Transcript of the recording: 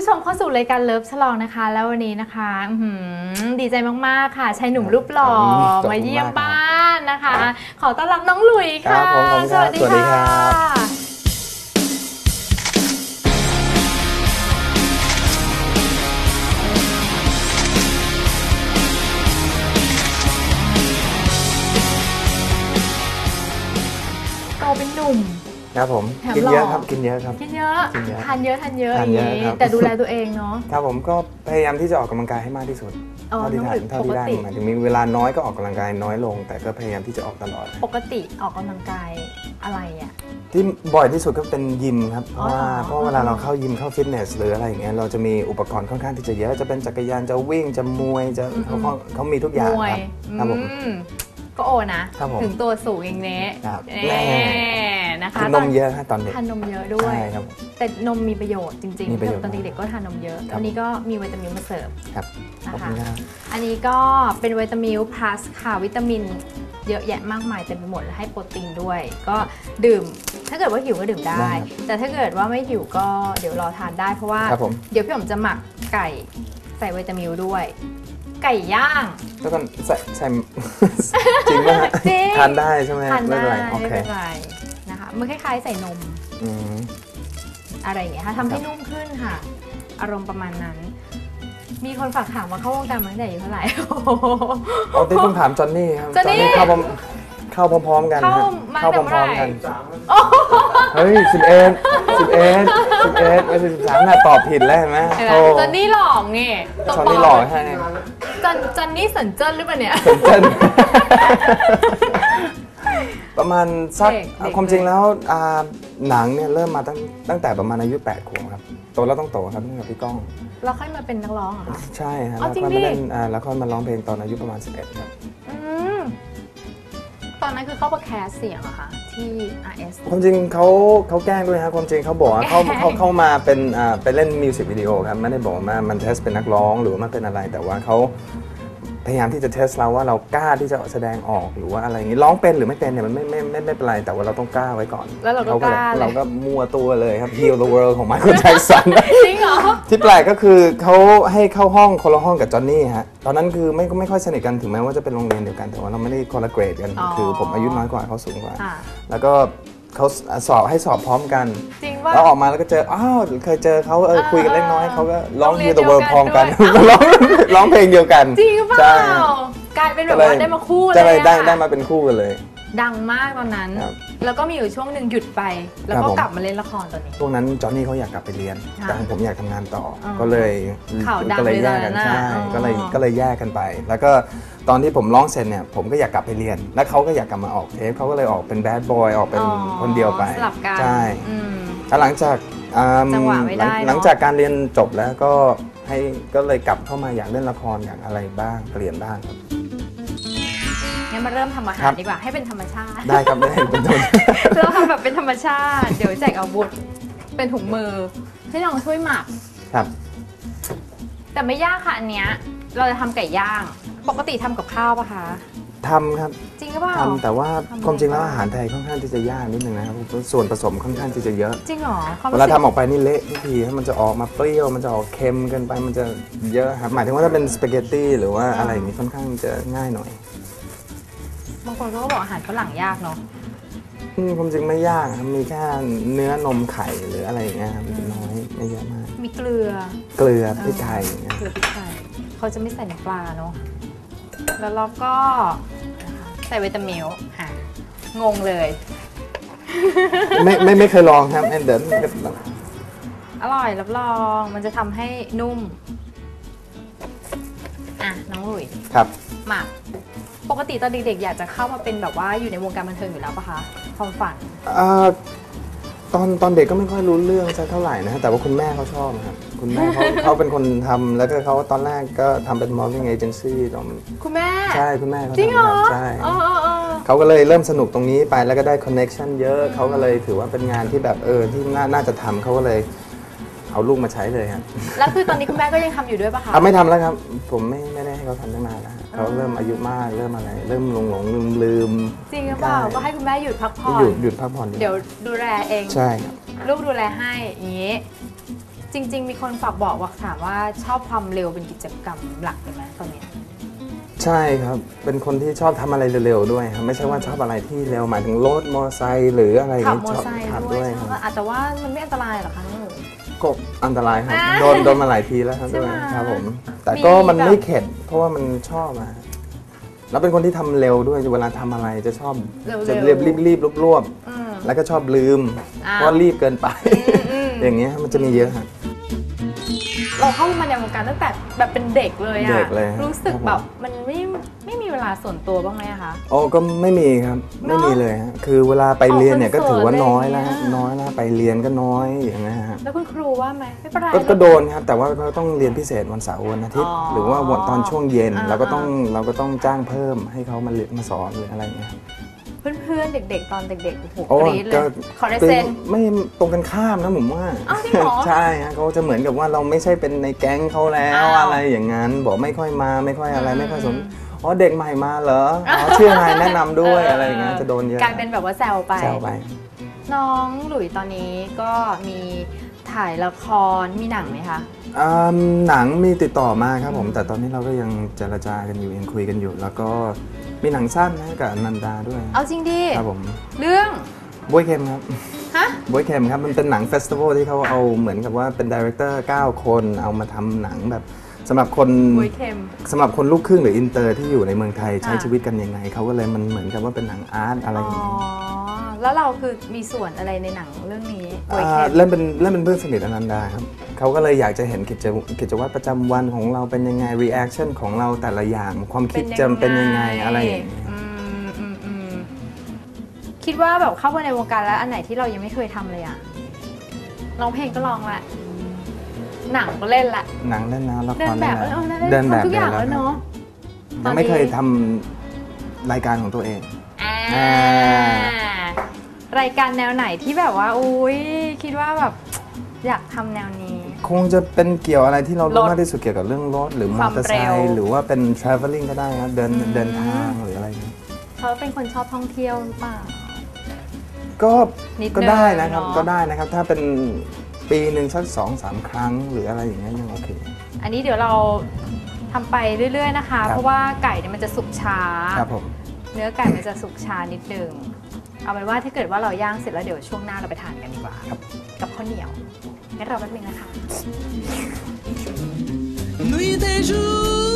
รับคุณผู้ชมเข้าสู่รายการเลิฟฉลองนะคะ แล้ววันนี้นะคะอื้อหือดีใจมากๆค่ะชายหนุ่มรูปหล่อขอบคุณมากมาเยี่ยมบ้านนะคะ ขอต้อนรับน้องหลุยค่ะครับผมขอบคุณครับสวัสดีสวัสดีครัค่ะบโตเป็นหนุ่ม ครับผมแถมกินเยอะหล่อครับกินเยอะครับ กินเยอะกินเยอะทานเยอะทานเยอะอทานย่างเยอะนี้ครับ แต่ดูแลตัวเองเนาะ ครับผมก็พยายามที่จะออกกำลังกายให้มากที่สุดอ๋อเท่าที่น้องได้หลุยเท่าที่ได้ปกติ หมายถึงมีเวลาน้อยก็ออกกำลังกายน้อยลง แต่ก็พยายามที่จะออกตลอด ปกติออกกำลังกายอะไรอะ ที่บ่อยที่สุดก็เป็นยิมครับ เพราะว่าอ๋อ เพราะเวลาเราเข้ายิมเข้าฟิตเนสหรืออะไรอย่างเงี้ยเราจะมีอุปกรณ์ค่อนข้างที่จะเยอะจะเป็นจักรยานจะวิ่งจะมวยจะเขาเขาเขามีทุกอย่างมวยครับครับผม อืมก็โอนะ ครับผมถึงตัวสูงอย่างนี้ครับแน่แน่ นะคะคือนมเยอะฮะตอนเด็ก ทานนมเยอะด้วย ใช่ครับผมแต่นมมีประโยชน์จริงมีประโยชน์ตอนเด็กๆก็ทานนมเยอะครับอันนี้ก็มีวิตามินมาเสริม ครับขนะอบคะคุณครับ อันนี้ก็เป็นวิตามิน plus ค่ะวิตามินเยอะแยะมากมายเต็มไปหมดและให้โปรตีนด้วย ก็ดื่ม ถ้าเกิดว่าหิวก็ดื่มได้ ได้ครับ แต่ถ้าเกิดว่าไม่หิวก็เดี๋ยวรอทานได้เพราะว่า ครับผมเดี๋ยวพี่ผมจะหมักไก่ใส่วิตามินด้วย ไก่ย่าง แล้วก็ใส่ใส่ จริงป่ะฮะจริง ทานได้ใช่ไหมทานได้ไม่เป็นไรโอไม่เค เป็นไรนะคะ มันคล้ายๆใส่นมอืม อะไรอย่างเงี้ยค่ะทำให้ครับนุ่มขึ้นค่ะ อารมณ์ประมาณนั้น มีคนฝากถามว่าเข้าวงการมาตั้งแต่อายุเท่าไหร่เอาที่ต้องถามจอนนี่ครับจอนนี่เข้าพร้อมเข้าพร้อมๆกันเข้าฮะมาเข้าแต่พร้อมเมื่อไหร่ๆกันเฮ้ยสิบเอ็ดสิบเอ็ดสิบเอ็ดไม่ใช่สิบสามน่ะตอบผิดแล้วเห็นไหมเห็นไหมโอ้จอนนี่หลอกนี่ตัวจอนปลนี่มหล่อใช่จอนจอนนี่สันเจิ้นหรือเปล่าเนี่ยเจน ประมาณสักเด็กเด็ก ความจริงแล้วอ่าหนังเนี่ยเริ่มมาตั้งตั้งแต่ประมาณอายุ8ขวบครับโตแล้วต้องโตครับตั้งแต่พี่ก้อง เราค่อยมาเป็นนักร้องเหรอคะ ใช่ฮะอ๋อแล้วจริงก็ดิ มาเล่นอ่าแล้วก็มาร้องเพลงตอนอายุประมาณ 11ครับอืมตอนนั้นคือเข้ามาแคสเสียงเหรอคะที่ RS ความจริงเขาเขาแกล้งด้วยฮะความจริงเขาบอกว่าเขาแกล้งเขาเข้ามาเป็นอ่าไปเล่นมิวสิกวิดีโอครับไม่ได้บอกว่ามันเทสเป็นนักร้องหรือว่ามันเป็นอะไรแต่ว่าเขา พยายามที่จะเทสเราว่าเรากล้าที่จะแสดงออกหรือว่าอะไรอย่างนี้ร้องเป็นหรือไม่เป็นเนี่ยมันไม่ไม่ไม่ไม่เป็นไรแต่ว่าเราต้องกล้าไว้ก่อนแล้วเราก็ขกล้าเลย เราก็มัวตัวเลยครับ Heal the World ของ Michael Jackson จริงเหรอ ที่แปลกก็คือเขาให้เข้าห้องคนละห้องกับจอห์นนี่ฮะตอนนั้นคือไม่ไม่ค่อยสนิทกันถึงแม้ว่าจะเป็นโรงเรียนเดียวกันแต่ว่าเราไม่ได้คนละเกรดกัน อ๋อคือผมอายุน้อยกว่าเขาสูงกว่า ค่ะ แล้วก็ เขาสอบให้สอบพร้อมกัน จริงว่าแล้วออกมาแล้วก็เจอ อ้าวเคยเจอเขาเอออ่าคุยกันเล็กน้อยเขาก็ร้องโรงเรีย Heal น the World เดียวกันพร้อมกันด้วยร้องร้องเพลงเดียวกัน จริงเปใช่ล่ากลายเป็นแบบว่าได้มาคู่เลยก็เลยได้อะได้มาเป็นคู่กันเลย ดังมากตอนนั้นครับแล้วก็มีอยู่ช่วงหนึ่งหยุดไป แล้วครับก็ผมกลับมาเล่นละครตอนนี้ช่วงนั้นจอห์นนี่เขาอยากกลับไปเรียนค่ะแต่ของผมอยากทำงานต่อออก็เลยข่าวดังก็เลยแยกกันเลยตอนนั้นใช่น่ะก็เลยอ๋อก็เลยแยกกันไป แล้วก็ตอนที่ผมร้องเสร็จเนี่ยผมก็อยากกลับไปเรียน แล้วเขาก็อยากกลับมาออกเทปเขาก็เลยออกเป็นแบดบอยออกเป็นอ๋อคนเดียวไปสลับกันใช่อืมแล้วหลังจากอืมจังหวะไม่ได้หลังเนอะหลังจากการเรียนจบแล้วก็ให้ก็เลยกลับเข้ามาอยากเล่นละครอยากอะไรบ้างเปลี่ยนบ้างครับงั้นมาเริ่มทำอาหาครัรบดีกว่าให้เป็นธรรมชาติ ได้ครับได้เป็นต้นเราทำแบบเป็นธรรมชาติ เดี๋ยวแจกอาวุธเป็นถุงมือให้น้องช่วยหมักครับ แต่ไม่ยากค่ะอันเนี้ยเราจะทำไก่ย่าง ปกติทำกับข้าวปะคะทำครับจริงหรือเปล่า ทำแต่ว่าทำอะไร ความจริงแล้วบ้างอาหารไทยค่อนข้างที่จะยากนิดนึงนะครับส่วนผสมค่อนข้างที่จะเยอะ จริงเหรอความเวรู้ลาสึกทำออกไปนี่เละทุกทีมันจะออกมาเปรี้ยว มันจะออกเค็มเกินไป มันจะเยอะครับ หมายถึงว่าถ้าเป็นสปาเกตตี้หรือว่าอะไรอย่างนี้ค่อนข้างจะง่ายหน่อยบางคนเขาก็บอกอาหารฝรั่งยากเนาะอืมความจริงไม่ยากครับ มีแค่เนื้อนมไข่หรืออะไรอย่างเงี้ยครับมันจะน้อยไม่เยอะมาก มีเกลือเกลือพริกไทยอย่างเงี้ยเกลือพริกไทยเขาจะไม่ใส่น้ำปลาเนาะ แล้วเราก็นะคะใส่วิตามิลอะ งงเลย ไม่ไม่ไม่เคยลองครับเดี๋ยวอร่อยรับรองมันจะทำให้นุ่ม อะ น้องหลุยครับ หมักปกติตอนเด็กๆอยากจะเข้ามาเป็นแบบว่าอยู่ในวงการบันเทิงอยู่แล้วปะคะความฝันเอ่อ ตอนตอนเด็กก็ไม่ค่อยรู้เรื่องสักเท่าไหร่นะแต่ว่าคุณแม่เขาชอบครับคุณแม่เขาเขาเป็นคนทำแล้วก็เขาตอนแรกก็ทำเป็น modeling agency ตอนคุณแม่ ใช่คุณแม่เขาจริงเหรอทำครับใช่ เออเออเออเขาก็เลยเริ่มสนุกตรงนี้ไปแล้วก็ได้คอนเน็ชันเยอะเขาก็เลยถือว่าเป็นงานที่แบบเออที่น่าน่าจะทำเขาก็เลยเอาลูกมาใช้เลยครับแล้วคือตอนนี้คุณแม่ก็ยังทำอยู่ด้วยปะคะ อะไม่ทำแล้วครับ ผมไม่ไม่ได้ให้เขาทำตั้งนานแล้วเขาเริ่มอายุมากเริ่มอะไร เริ่มหลงหลงลืมลืมจริงหรือเปล่าใช่ก็ให้คุณแม่หยุดพักผ่อนหยุดหยุดพักผ่อนเดี๋ยวดูแลเอง ใช่ครับ ลูกดูแลให้อย่างนี้ จริง ๆ มีคนฝากบอกว่าถามว่าชอบความเร็วเป็นกิจกรรมหลักเลยไหมตอนเนี้ยใช่ครับ เป็นคนที่ชอบทำอะไรเร็วๆด้วยครับ ไม่ใช่ว่าชอบอะไรที่เร็วหมายถึงรถมอเตอร์ไซค์หรืออะไรอย่างขับงี้มอเตอชอบร์ไซค์ขับด้ด้ววยยใช่ครับไหมอะแต่ว่ามันไม่อันตรายเหรอคะ น้องหนูก็อันตรายครับอ่าโดนโดนมาหลายทีแล้วครับใช่ด้ไหวมยครับผม แต่มีก็มันแบบไม่เข็ด เพราะว่ามันชอบอะแล้วเป็นคนที่ทำเร็วด้วยเวลาทำอะไรจะชอบเร็วๆจะเรียบรีบรีบรวบรวบอืมแล้วก็ชอบลืมอ้าวเพราะรีบเกินไปอืมอย่างเงี้ยมันจะมีเยอะฮะเราเข้ามาในวงการตั้งแต่แบบเป็นเด็กเลยอะเด็กเลยครับรู้สึกครับผมแบบมันไม่ไม่มีเว ลาส่วนตัวบ้างไหมอะคะโอ้ก็ไม่มีครับ ไม่มีเลยฮะคือเวลาไปเรียนเนี่ยอก็อกคอนเสิร์ตถือว่าน้อยแล้วฮะอะไรอย่างเงี้ย น้อยแล้วไปเรียนก็น้อยอย่างเงี้ยฮะแล้วคุณครูว่าไหมไม่เป็นไร ก็หรอก็โดนครับแต่ว่าก็ต้องเรียนพิเศษวันเสาร์วันอาทิตย์อ๋อหรือว่าวันตอนช่วงเย็นอ่า เราก็ต้องเราก็ต้องจ้างเพิ่มให้เขามาเรียนมาสอนหรืออะไรอย่างเงี้ย เพื่อนๆ เด็ก ๆ ตอนเด็กๆโอ้โหโอ้กรี๊ดเลก็ ยขอได้เซ็น ไม่ตรงกันข้ามนะผมว่าอ้าวจริงเหรอใช่ฮะเขาจะเหมือนกับว่าเราไม่ใช่เป็นในแก๊งเขาแล้วอ้าวอะไรอย่างนั้น บอกไม่ค่อยมาไม่ค่อยอะไรอืม ไม่ค่อยสน อ๋อเด็กใหม่มาเหรออ๋อชื่ออะไรแนะนำด้วยอะไรอย่างเงี้ยจะโดนเยอะกลายเป็นแบบว่าแซวไป แซวไป น้องหลุยตอนนี้ก็มีถ่ายละครมีหนังไหมคะ อืมหนังมีติดต่อมาครับผม แต่ตอนนี้เราก็ยังเจรจากันอยู่ยังคุยกันอยู่ แล้วก็มีหนังสั้นนะกับอนันดาด้วยเอาจริงดิ ครับผมเรื่อง บวยเค็มครับฮะ บวยเค็มครับมันเป็นหนังเฟสติวัลที่เขาเอาเหมือนกับว่าเป็นดีเรคเตอร์9คนเอามาทำหนังแบบ สำหรับคนบุยเค็ม สำหรับคนลูกครึ่งหรืออินเตอร์ที่อยู่ในเมืองไทยใช้อ่าชีวิตกันยังไงเขาก็เลยมันเหมือนกับว่าเป็นหนังอาร์ตอะไรอ๋อ อย่างเงี้ยแล้วเราคือมีส่วนอะไรในหนังเรื่องนี้บุยอ่าเค็มเล่นเป็นเล่นเป็นเพื่อนสนิทอนันดาครับเขาก็เลยอยากจะเห็นกิจกิจวัตรประจำวันของเราเป็นยังไงรีแอคชั่นของเราแต่ละอย่างความคิดจะเป็นยังไงอะไรอย่างเงี้ยอืมอืมอืมคิดว่าแบบเข้ามาในวงการแล้วอันไหนที่เรายังไม่เคยทำเลยอะร้องเพลงก็ร้องละ หนังก็เล่นละหนังเล่นแล้วละคเดิรนแบเล่บนเออแล้วเออเดินแบบทำทุกอย่างเดิแล้วนเนาะยังไม่เคยทำรายการของตัวเอง อ่าอ่ารายการแนวไหนที่แบบว่าอุ้ยคิดว่าแบบอยากทำแนวนี้ คงจะเป็นเกี่ยวอะไรที่เรารรู้ถมากที่สุดเกี่ยวกับเรื่องรถหรือมควาอมเตอร์ไซเร็วค์หรือว่าเป็น traveling ก็ได้ครับเดินอืม เดินทางหรืออะไรอย่างเงี้ยเขาเป็นคนชอบท่องเที่ยวหรือเปล่า ก็นิดนึงก็ได้นะครับ เนอะ ก็ได้นะครับ ถ้าเป็น ปีหนึ่งสักสองสามครั้ง หรืออะไรอย่างเงี้ยยังโอเค อันนี้เดี๋ยวเราทำไปเรื่อย ๆนะคะ ครับ เพราะว่าไก่เนี่ยมันจะสุกช้า ครับผม เนื้อไก่มันจะสุกช้านิดนึง เอาเป็นว่าถ้าเกิดว่าเราย่างเสร็จแล้วเดี๋ยวช่วงหน้าเราไปทานกันดีกว่า ครับ กับข้าวเหนียวงั้นเราแป๊บนึงนะคะ Nuit des jours